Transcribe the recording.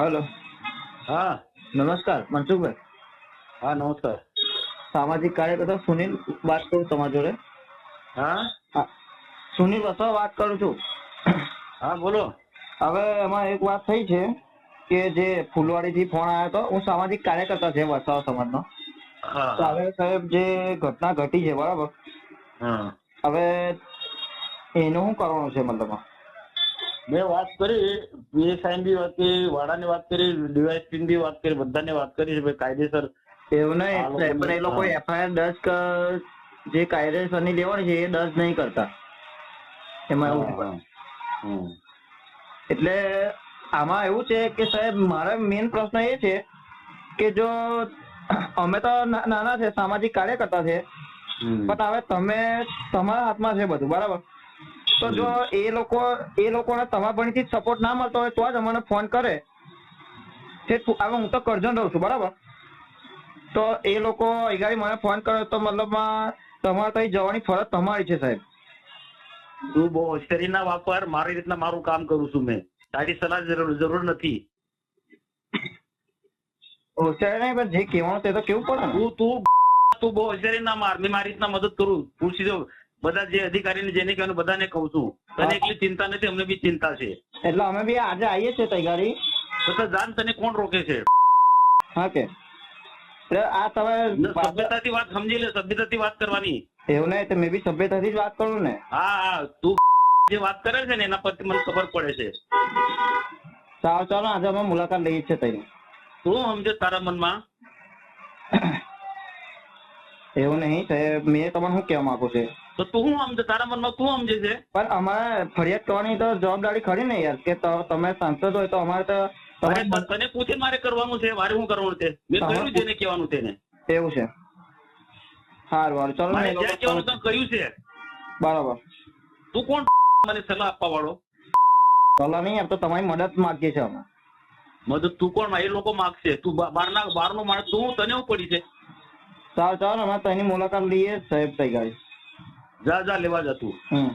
Hello. હા. નમસ્કાર મનસુખભાઈ. હા નમસ્કાર. સામાજિક કાર્યકર્તા સુનિલ વાત કરું તમારી જોડે. હા? સુનિલ વસાવા વાત કરું છું. હા બોલો. હવે એમાં એક વાત થઈ છે કે જે ફૂલવાડીથી ફોન આવ્યો હતો હું સામાજિક કાર્યકર્તા છે વસાવા સમાજનો. હવે સાહેબ જે ઘટના ઘટી છે બરાબર? હા. હવે એનું શું કરવાનું છે મતલબ મેં વાત કરી પીએસઆઈ બી વાત કરી વાડાની વાત કરી ડીવાયસપી બી વાત કરી બધાને વાત કરી છે કાયદેસર એવું નહીં પણ એ લોકો એફઆઈઆર દસ જે કાયદેસરની લેવાની છે એ દસ નહીં કરતા. એમાં એવું. એટલે આમાં એવું છે કે સાહેબ મારો મેઇન પ્રશ્ન એ છે કે જો અમે તો નાના છે સામાજિક કાર્યકર્તા છે પણ હવે તમે તમારા હાથમાં છે બધું બરાબર? તો જો એ લોકો એ લોકોને તમારા ભણીથી સપોર્ટ ના મળતો હોય તો જ અમને ફોન કરે. તે હવે હું તો કરજણ રહું છું બરાબર? તો એ લોકો અગાડી મને ફોન કરે તો મતલબ તમારે ત્યાં જવાની ફરજ તમારી છે સાહેબ. તું બહુ હોશિયારી ના વાપર મારી રીતના મારું કામ કરું છું મેં. તારી સલાહ જરૂર નથી. હોશિયારી નહીં પણ જે કહેવાનું તે તો કેવું પડે તું તું તું બહુ હોશિયારી ના માર મેં મારી રીતના મદદ કરું. પૂછી દો બધા જે અધિકારીને જેને કહેવાનું બધાને કહું છું. તને એટલી ચિંતા નથી અમને બી ચિંતા છે. એટલે અમે બી આજે આવીએ છીએ તઈ ગાડી. તો જાન તને કોણ રોકે છે? ઓકે એટલે આ તમે સભ્યતાથી વાત સમજી લે સભ્યતાથી વાત કરવાની. એવું નહીં તો મેં બી સભ્યતાથી જ વાત કરું ને. હા હા તું જે વાત કરે છે ને એના પરથી મને ખબર પડે છે. સાવ ચાલો આજે અમે મુલાકાત લઈએ છીએ તઈ તું સમજે તારા મનમાં. એવું નહીં સાહેબ મેં તમને શું કહેવા માંગુ છે? તો તું શું સમજે તારા મનમાં તું સમજે છે? પણ અમારે ફરિયાદ કરવાની તો જવાબદારી ખરી ને યાર કે તમે સાંસદ હોય તો અમારે તો તને પૂછે મારે કરવાનું છે? મારે શું કરવાનું છે? મેં કહ્યું જેને કહેવાનું તેને એવું છે. સારું સારું. ચાલો મારે કહેવાનું તને કહ્યું છે. બરાબર. તું કોણ મને સલાહ આપવા વાળો. સલાહ નહીં તો તમારી મદદ માંગીએ છે અમે. મદદ તું કોણ? એ લોકો માગશે. તું બહારના બહારનો માણસ તું તને પડી છે? સારું ચાલો અમે તેની મુલાકાત લઈએ સાહેબ થઈ ગાડી જા જા લેવા જા તું હમ